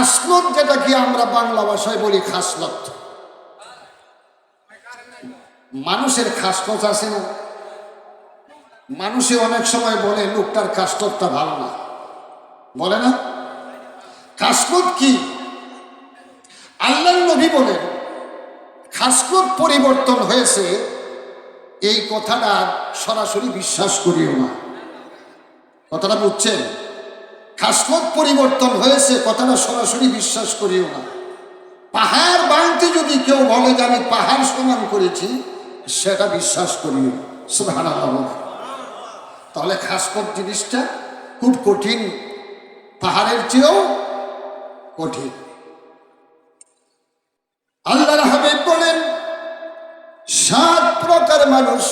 খাসলত যেটা কি আমরা বাংলা ভাষায় বলি খাসলত মানুষের খাসলত আছে না? মানুষে অনেক সময় বলে, লোকটার খাসলতটা ভালো না। বলে না? খাসলত কি? আল্লাহ নবী বলেন খাসলত পরিবর্তন হয়েছে, এই কথাটা সরাসরি বিশ্বাস করিও না। কথাটা বুঝছেন? খাসলত পরিবর্তন হয়েছে, কথাটা সরাসরি বিশ্বাস করিও না। পাহাড় বাঁধতে যদি কেউ বলে যে আমি পাহাড় সমান করেছি, সেটা বিশ্বাস করিও। সুবহানাল্লাহ তাহলে খাসলত জিনিসটা খুব কঠিন। পাহাড়ের চেয়েও কঠিন। আল্লাহর হাবিব বলেন, সাত প্রকার মানুষ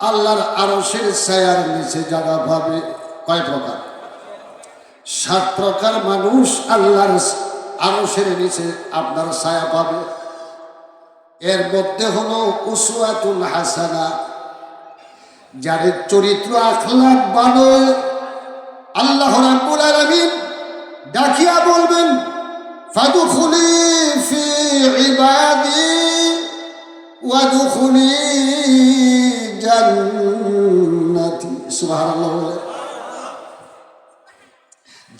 আল্লাহর আরশের ছায়ার নিচে যারা ভাবে। কয় প্রকার? সাত প্রকার মানুষ আল্লাহর আরও সেরে নিচে আপনার ছায়া পাবে। এর মধ্যে হলো উসওয়াতুল হাসানা, যাদের চরিত্র আখলাক ভালো। আল্লাহ রাব্বুল আলামিন ডাকিয়া বলবেন, ফাদখুলি ফি ইবাদি ওয়াদখুলি জান্নাতি। সুবহানাল্লাহ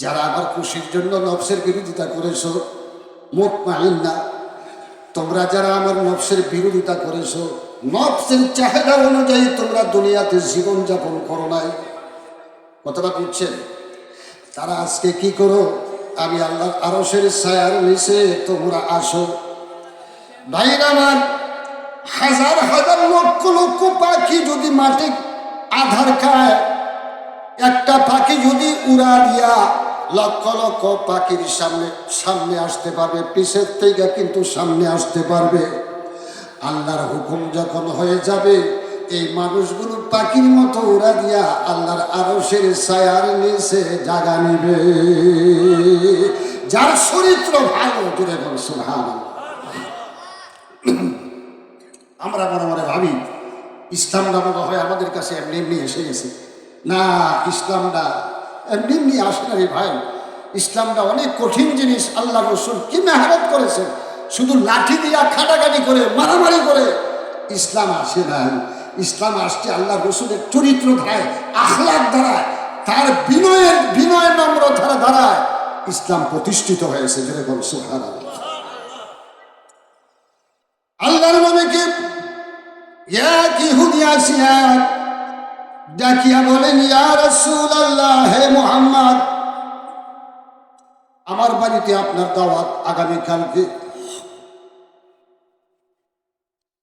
যারা আমার খুশির জন্য নফসের বিরোধিতা করেছ না তোমরা যারা আমার নফসের বিরোধিতা করেছ, নফসের চাহিদা অনুযায়ী তোমরা দুনিয়াতে জীবন যাপন করো নাই। কথাটা বুঝছেন? তারা আজকে কি করো? আমি আল্লাহ আরসের ছায়ার নিচে তোমরা আসো। আমার, হাজার হাজার লক্ষ লক্ষ পাখি যদি মাটি আধার খায়, একটা পাখি যদি উড়া দিয়া লক্ষ লক্ষ পাখির সামনে সামনে আসতে পারবে, পিছের থেকে কিন্তু সামনে আসতে পারবে। আল্লাহর হুকুম যখন হয়ে যাবে, এই মানুষগুলো পাখির মতো উড়া দিয়া আল্লাহর আরশের ছায়ার নিচে জাগা নিবে। যার চরিত্র ভালো জুড়ে বল সুহান আমরা মনে মনে ভাবি, ইসলামটা মনে হয় আমাদের কাছে এমনি এমনি এসে গেছে। না, ইসলামটা এমনি এমনি আসে না রে ভাই, ইসলামটা অনেক কঠিন জিনিস, আল্লাহ রসুল কি মেহনত করেছেন? শুধু লাঠি দিয়া খাটাখাটি করে, মারামারি করে। ইসলাম আসে না। ইসলাম আসছে আল্লাহ রসুলের চরিত্র ধারায়, আখলাক দ্বারায় তার বিনয়ের, বিনয় নম্র ধারা দ্বারায় ইসলাম প্রতিষ্ঠিত হয়েছে যেরকম সুহার আল্লাহর নবীকে এক ইহুদি আসিয়া ডাকিয়া বলেন হে মুহাম্মদ, আমার বাড়িতে আপনার দাওয়াত আগামীকালকে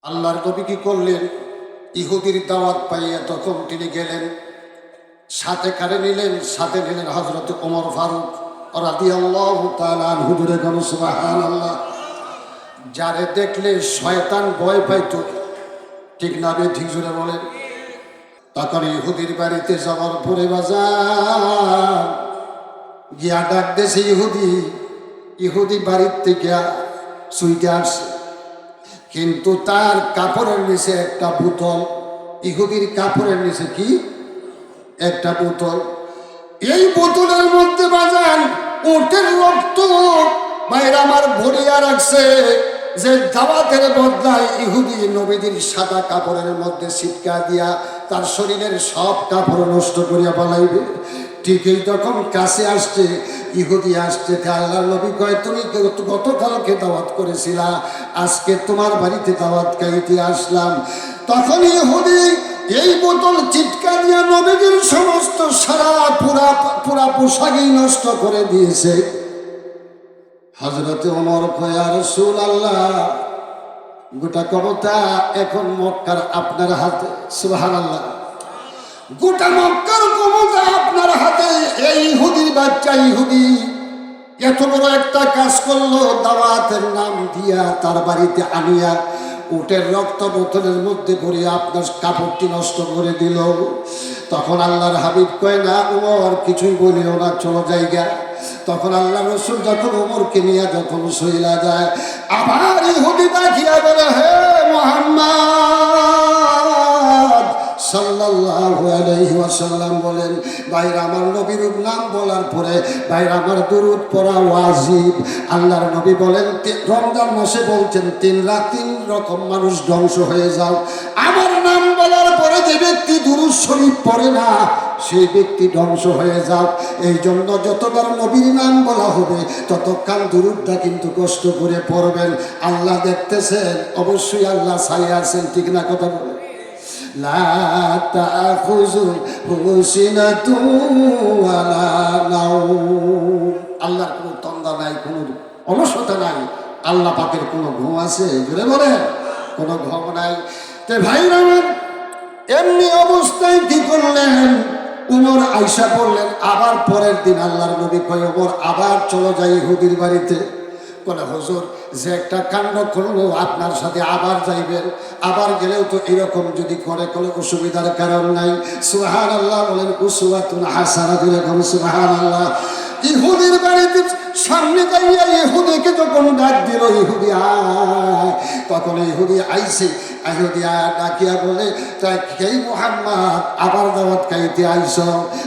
আল্লাহর কবি কি করলেন? ইহুদির দাওয়াত পাইয়া তখন তিনি গেলেন, সাথে কারে নিলেন? সাথে নিলেন হজরত ওমর ফারুক আল্লাহ গণ আল্লাহ যারে দেখলে শয়তান ভয় পাইত। ঠিক না ঠিক জুড়ে বলেন। তখন ইহুদির বাড়িতে যাওয়ার পরে বাজার। গিয়া ডাক দেশে ইহুদি ইহুদি বাড়ির থেকে সুইটে আসছে। কিন্তু তার কাপড়ের নিচে একটা বোতল, ইহুদির কাপড়ের নিচে কি? একটা বোতল। এই বোতলের মধ্যে বাজান ওটের রক্ত বাইরে আমার ভরিয়া রাখছে। যে দাওয়াতের বদলায় ইহুদি নবীদের সাদা কাপড়ের মধ্যে ছিটকা দিয়া তার শরীরের সব কাপড় নষ্ট করিয়া পালাইবে ঠিকই তখন কাছে আসছে, ইহুদি আসছে আল্লাহ নবী কয়, তুমি গত- গতকালকে দাওয়াত করেছিলা, আজকে তোমার বাড়িতে দাওয়াত খাইতে আসলাম। তখন ইহুদি এই বোতল চিটকা দিয়া নবীদের সমস্ত সারা পুরা পুরা পোশাকই নষ্ট করে দিয়েছে। হজরতে ওমর কয়ার সুল আল্লাহ গোটা ক্ষমতা এখন মক্কার আপনার হাতে। সুবাহান আল্লাহ গোটা মক্কার ক্ষমতা আপনার হাতে। এই ইহুদির বাচ্চা ইহুদি এত বড় একটা কাজ করল, দাওয়াতের নাম দিয়া তার বাড়িতে আনিয়া উটের রক্ত বোতলের মধ্যে ভরে আপনার কাপড়টি নষ্ট করে দিল। তখন আল্লাহর হাবিব কয়, না, উমর, কিছুই বলিও না, চলো জায়গা। তখন আল্লাহ রসুল যখন উমরকে নিয়ে যখন সইলা যায়, আবার ইহুদি দেখিয়া বলে, হে মোহাম্মদ ওয়াসাল্লাম বলেন, ভাইরা, আমার নবীর নাম বলার পরে ভাইরা, আমার দুরুদ পড়া ওয়াজিব। আল্লাহর নবী বলেন রমজান মাসে বলছেন, তিন রাত তিন রকম মানুষ ধ্বংস হয়ে যাও। আমার নাম বলার পরে যে ব্যক্তি দুরুদ শরীফ পড়ে না সেই ব্যক্তি ধ্বংস হয়ে যাও এই জন্য যতবার নবীর নাম বলা হবে, ততক্ষণ দুরুদটা কিন্তু কষ্ট করে পড়বেন। আল্লাহ দেখতেছেন, অবশ্যই আল্লাহ ছাই আছেন, ঠিক না কথা لا تأخذه سنة ولا نوم আল্লাহর কোনো তন্দা নাই কোনো অলসতা নাই আল্লাহ পাকের কোনো ঘুম আছে জুড়ে বলে কোনো ঘুম নাই তে ভাই আমার এমনি অবস্থায় কি করলেন উমর আয়সা পড়লেন আবার পরের দিন আল্লাহর নবী কয় ওমর আবার চলো যাই হুদির বাড়িতে বলে হুজুর যে একটা কাণ্ড করল আপনার সাথে আবার যাইবেন, আবার গেলেও তো এরকম যদি করে, কোনো অসুবিধার কারণ নাই। সুহান আল্লাহ বলেন উসুয়াতুন হাসানা দিলে সুহান আল্লাহ ইহুদির বাড়িতে সামনে যাইয়া ইহুদিকে যখন ডাক দিল, ইহুদি আয়। তখন ইহুদি আইসে ইহুদি আয় ডাকিয়া বলে, তাই মোহাম্মদ, আবার দাওয়াত খাইতে আইস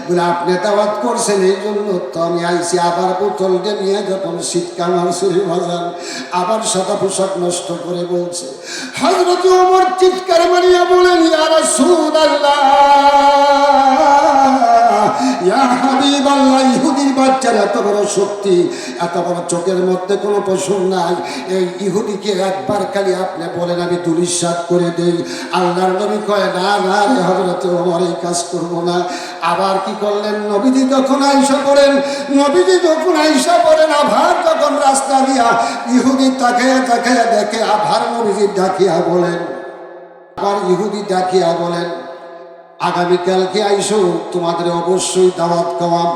বলে, আপনি দাওয়াত করছেন এই জন্য তো আমি আইসি আবার বোতলকে নিয়ে যখন শীতকাল বাজান আবার সাদা পোশাক নষ্ট করে বলছে। হজরত ওমর চিৎকার মারিয়া বলেন, ইয়া রাসূলুল্লাহ! ইহুদির বাচ্চার, এত বড় শক্তি, এত বড় চোখের মধ্যে কোনো পশু নাই। এই ইহুদিকে একবার খালি আপনি বলেন, আমি দুলিশাত করে দেই। আল্লাহর কয়, না না রে হজরত ওমর, এই কাজ করব না। আবার কি করলেন? নবীজি যখন আইসা পড়েন নবীজি যখন আইসা পড়েন আভার যখন রাস্তা দিয়া ইহুদি তাকাইয়া তাকাইয়া দেখে, আভার নবীজি ডাকিয়া বলেন। আবার ইহুদি ডাকিয়া বলেন আগামীকালকে আইসো, তোমাদের অবশ্যই দাওয়াত খাওয়াম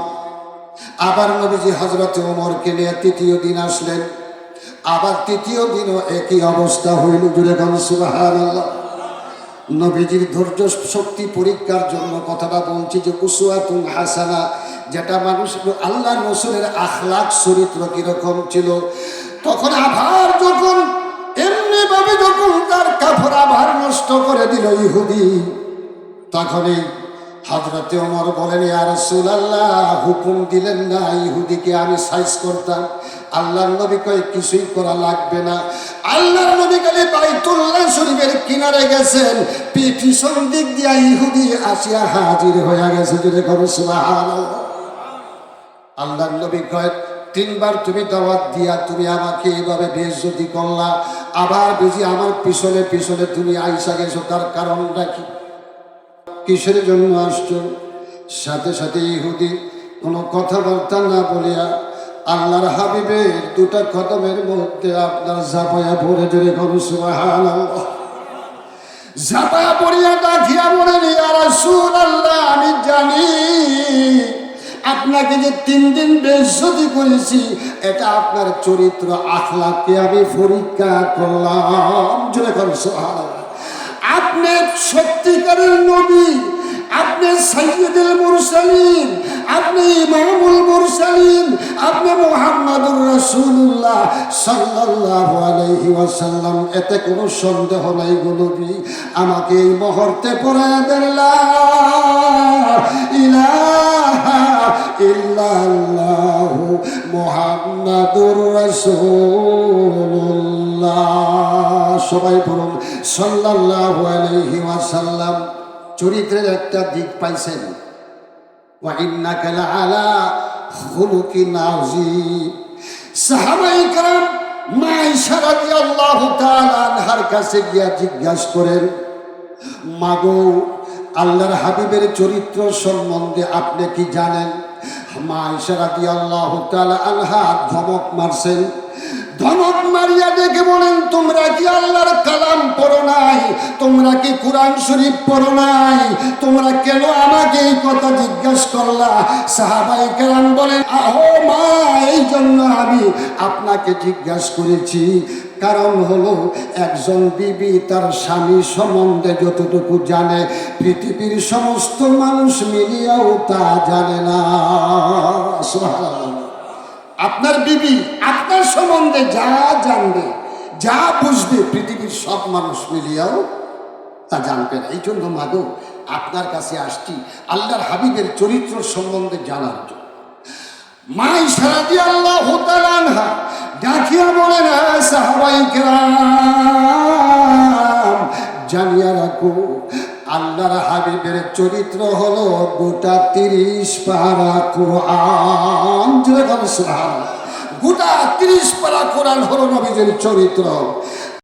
আবার নবীজি হজরত ওমরকে নিয়ে তৃতীয় দিন আসলেন। আবার তৃতীয় দিনও একই অবস্থা হইল জুড়ে গান নবীজির ধৈর্য শক্তি পরীক্ষার জন্য কথাটা বলছি যে উসুয়াতুন হাসানা, যেটা মানুষ আল্লাহ রসুলের আখলাক চরিত্র কীরকম ছিল, তখন আবার যখন, এমনিভাবে যখন তার কাপড় আবার নষ্ট করে দিল ইহুদি তখনই হজরতে ওমর বলেন আর আল্লাহ হুকুম দিলেন না ইহুদিকে আমি সাইজ করতাম। আল্লাহর নবী কয়, কিছুই করা লাগবে না। আল্লাহর নবী কালে বাইতুল্লাহ শরীফের কিনারে গেছেন। পিছন দিক দিয়া ইহুদি আসিয়া হাজির হয়ে গেছে। যদি করো আল্লাহর নবী কয়, তিনবার তুমি দাওয়াত দিয়া তুমি আমাকে এইভাবে বেজ্জতি করলা। আবার বুঝি আমার পিছনে পিছনে তুমি আইসা গেছো। তার কারণটা কি? কিসের জন্য আসছো? সাথে সাথে ইহুদি কোনো কথাবার্তা না বলিয়া আল্লাহর হাবিবের দুটা কদমের মধ্যে আপনার ঝাপায়া পড়ে জোরে করু পড়িয়া ডাকিয়া ইয়া রাসূলুল্লাহ, আমি জানি আপনাকে যে তিন দিন বেজ্জতি করেছি, এটা আপনার চরিত্র আখলাকে আমি পরীক্ষা করলাম। জোরে করু আপনি সত্যিকারের নবী এতে সন্দেহ নাই গো নবী আমাকে এই সবাই বলুন সাল্লাল্লাহু আলাইহি ওয়াসাল্লাম। চরিত্রের একটা দিক পাইছেন। আনহার কাছে গিয়া জিজ্ঞাসা করেন, মাগো, আল্লাহর হাবিবের চরিত্র সম্বন্ধে আপনি কি জানেন? মা ইসারাদি আল্লাহ আনহা ধমক মারছেন মারিয়া ডেকে বলেন, তোমরা কি আল্লাহর কালাম পড়ো নাই? তোমরা কি কোরআন শরীফ পড়ো নাই? তোমরা কেন আমাকে এই কথা জিজ্ঞাসা করলা? সাহাবাই কালাম বলেন, আহো মা এই জন্য আমি আপনাকে জিজ্ঞাসা করেছি। কারণ হলো একজন বিবি তার স্বামী সম্বন্ধে যতটুকু জানে, পৃথিবীর সমস্ত মানুষ মিলিয়েও তা জানে না। আপনার বিবি, আপনার সম্বন্ধে যা জানবে, যা বুঝবে, পৃথিবীর সব মানুষ মিলিয়াও তা জানবে না। এই জন্য মাগো আপনার কাছে আসছি আল্লাহর হাবিবের চরিত্র সম্বন্ধে জানার জন্য। মাই সারাদি আল্লাহ আনহা ডাকিয়া বলেন সাহাবাই জানিয়া রাখো। আল্লাহর হাবিবের চরিত্র হলো গোটা তিরিশ পারা কোরআন। গোটা তিরিশ পারা কোরআন হলো নবীদের চরিত্র।